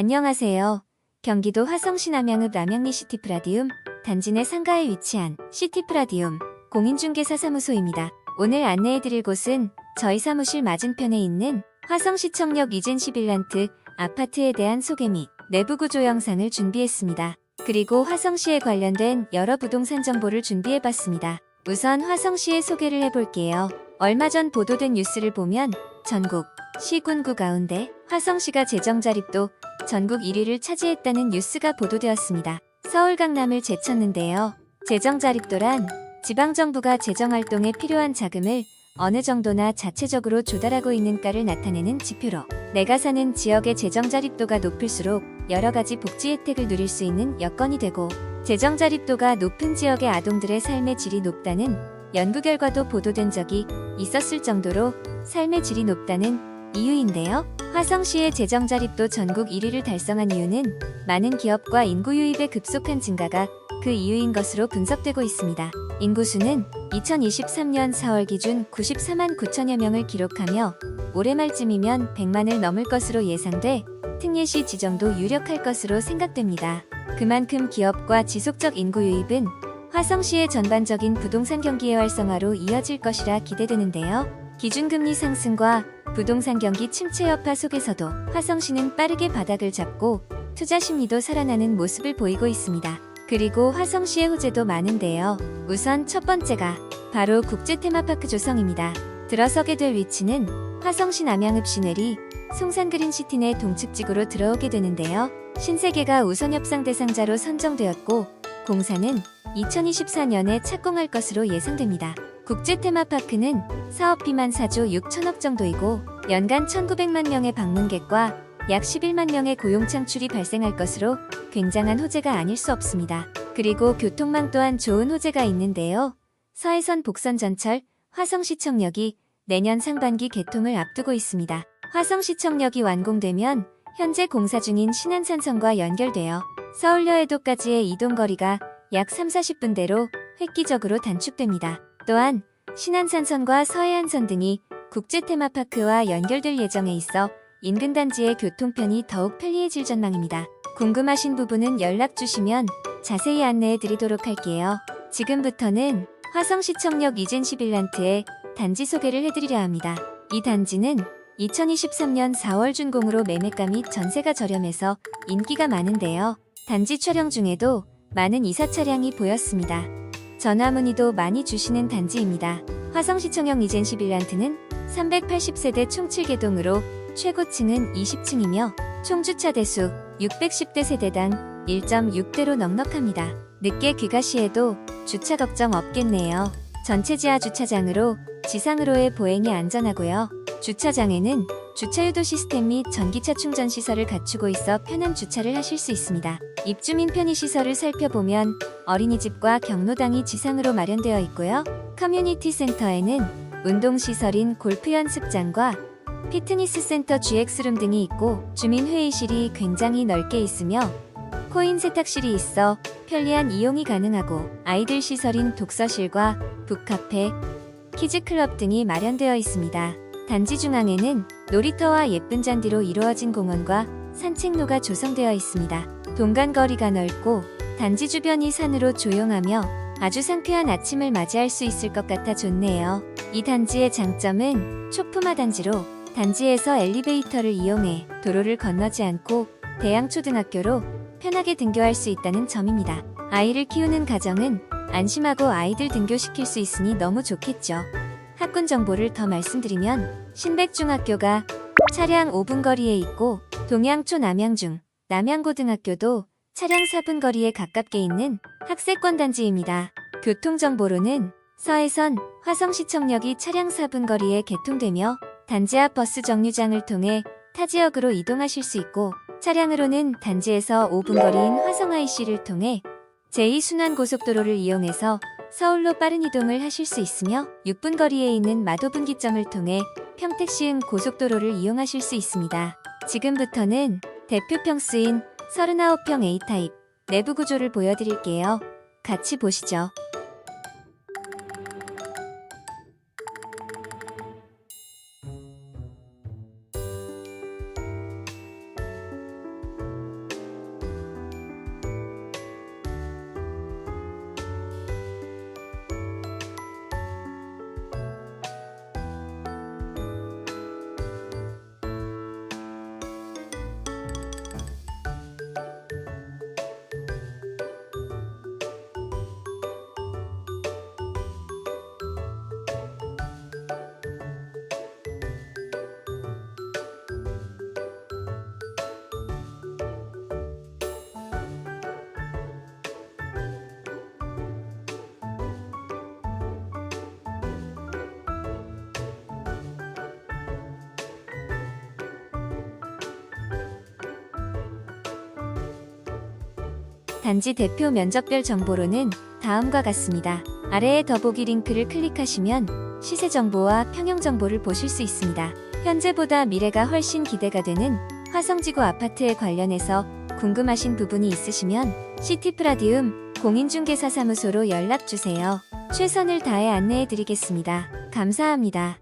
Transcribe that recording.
안녕하세요. 경기도 화성시 남양읍 남양리 시티프라디움 단지 내 상가에 위치한 시티프라디움 공인중개사 사무소입니다. 오늘 안내해드릴 곳은 저희 사무실 맞은편에 있는 화성시청역 이젠시 빌란트 아파트에 대한 소개 및 내부 구조 영상을 준비했습니다. 그리고 화성시에 관련된 여러 부동산 정보를 준비해봤습니다. 우선 화성시의 소개를 해볼게요. 얼마 전 보도된 뉴스를 보면 전국 시군구 가운데 화성시가 재정자립도 전국 1위를 차지했다는 뉴스가 보도되었습니다. 서울 강남을 제쳤는데요. 재정자립도란 지방정부가 재정활동에 필요한 자금을 어느 정도나 자체적으로 조달하고 있는가를 나타내는 지표로 내가 사는 지역의 재정자립도가 높을수록 여러 가지 복지 혜택을 누릴 수 있는 여건이 되고 재정자립도가 높은 지역의 아동들의 삶의 질이 높다는 연구 결과도 보도된 적이 있었을 정도로 삶의 질이 높다는 이유인데요. 화성시의 재정 자립도 전국 1위를 달성한 이유는 많은 기업과 인구 유입의 급속한 증가가 그 이유인 것으로 분석되고 있습니다. 인구수는 2023년 4월 기준 94만 9천여 명을 기록하며 올해 말쯤이면 100만을 넘을 것으로 예상돼 특례시 지정도 유력할 것으로 생각됩니다. 그만큼 기업과 지속적 인구 유입은 화성시의 전반적인 부동산 경기의 활성화로 이어질 것이라 기대되는데요. 기준금리 상승과 부동산 경기 침체 여파 속에서도 화성시는 빠르게 바닥을 잡고 투자 심리도 살아나는 모습을 보이고 있습니다. 그리고 화성시의 호재도 많은데요. 우선 첫 번째가 바로 국제 테마파크 조성입니다. 들어서게 될 위치는 화성시 남양읍 시 내리 송산그린시티 내 동측지구로 들어오게 되는데요. 신세계가 우선 협상 대상자로 선정되었고 공사는 2024년에 착공할 것으로 예상됩니다. 국제 테마파크는 사업비만 4조 6천억 정도이고 연간 1,900만 명의 방문객과 약 11만 명의 고용 창출이 발생할 것으로 굉장한 호재가 아닐 수 없습니다. 그리고 교통망 또한 좋은 호재가 있는데요. 서해선 복선 전철 화성시청역이 내년 상반기 개통을 앞두고 있습니다. 화성시청역이 완공되면 현재 공사 중인 신안산선과 연결되어 서울여의도까지의 이동거리가 약 3, 40분대로 획기적으로 단축됩니다. 또한 신안산선과 서해안선 등이 국제 테마파크와 연결될 예정에 있어 인근 단지의 교통편이 더욱 편리해질 전망입니다. 궁금하신 부분은 연락 주시면 자세히 안내해 드리도록 할게요. 지금부터는 화성시청역 이젠시 빌란트의 단지 소개를 해드리려 합니다. 이 단지는 2023년 4월 준공으로 매매가 및 전세가 저렴해서 인기가 많은데요. 단지 촬영 중에도 많은 이사 차량이 보였습니다. 전화 문의도 많이 주시는 단지입니다. 화성시청역 이젠시 빌란트는 380세대 총 7개동으로 최고층은 20층이며 총 주차 대수 610대 세대당 1.6대로 넉넉합니다. 늦게 귀가 시에도 주차 걱정 없겠네요. 전체 지하 주차장으로 지상으로의 보행이 안전하고요. 주차장에는 주차 유도 시스템 및 전기차 충전 시설을 갖추고 있어 편한 주차를 하실 수 있습니다. 입주민 편의 시설을 살펴보면 어린이집과 경로당이 지상으로 마련되어 있고요. 커뮤니티 센터에는 운동 시설인 골프 연습장과 피트니스 센터 GX룸 등이 있고 주민 회의실이 굉장히 넓게 있으며 코인 세탁실이 있어 편리한 이용이 가능하고 아이들 시설인 독서실과 북카페, 키즈클럽 등이 마련되어 있습니다. 단지 중앙에는 놀이터와 예쁜 잔디로 이루어진 공원과 산책로가 조성되어 있습니다. 동간 거리가 넓고 단지 주변이 산으로 조용하며 아주 상쾌한 아침을 맞이할 수 있을 것 같아 좋네요. 이 단지의 장점은 초품화 단지로 단지에서 엘리베이터를 이용해 도로를 건너지 않고 대양초등학교로 편하게 등교할 수 있다는 점입니다. 아이를 키우는 가정은 안심하고 아이들 등교시킬 수 있으니 너무 좋겠죠. 학군 정보를 더 말씀드리면 신백중학교가 차량 5분 거리에 있고 동양초 남양중, 남양고등학교도 차량 4분 거리에 가깝게 있는 학세권 단지입니다. 교통정보로는 서해선 화성시청역이 차량 4분 거리에 개통되며 단지 앞 버스 정류장을 통해 타 지역으로 이동하실 수 있고 차량으로는 단지에서 5분 거리인 화성 IC를 통해 제2순환고속도로를 이용해서 서울로 빠른 이동을 하실 수 있으며 6분 거리에 있는 마도 분기점을 통해 평택 시흥 고속도로를 이용하실 수 있습니다. 지금부터는 대표 평수인 39평 A타입 내부 구조를 보여드릴게요. 같이 보시죠. 단지 대표 면적별 정보로는 다음과 같습니다. 아래의 더보기 링크를 클릭하시면 시세 정보와 평형 정보를 보실 수 있습니다. 현재보다 미래가 훨씬 기대가 되는 화성지구 아파트에 관련해서 궁금하신 부분이 있으시면 시티프라디움 공인중개사 사무소로 연락 주세요. 최선을 다해 안내해 드리겠습니다. 감사합니다.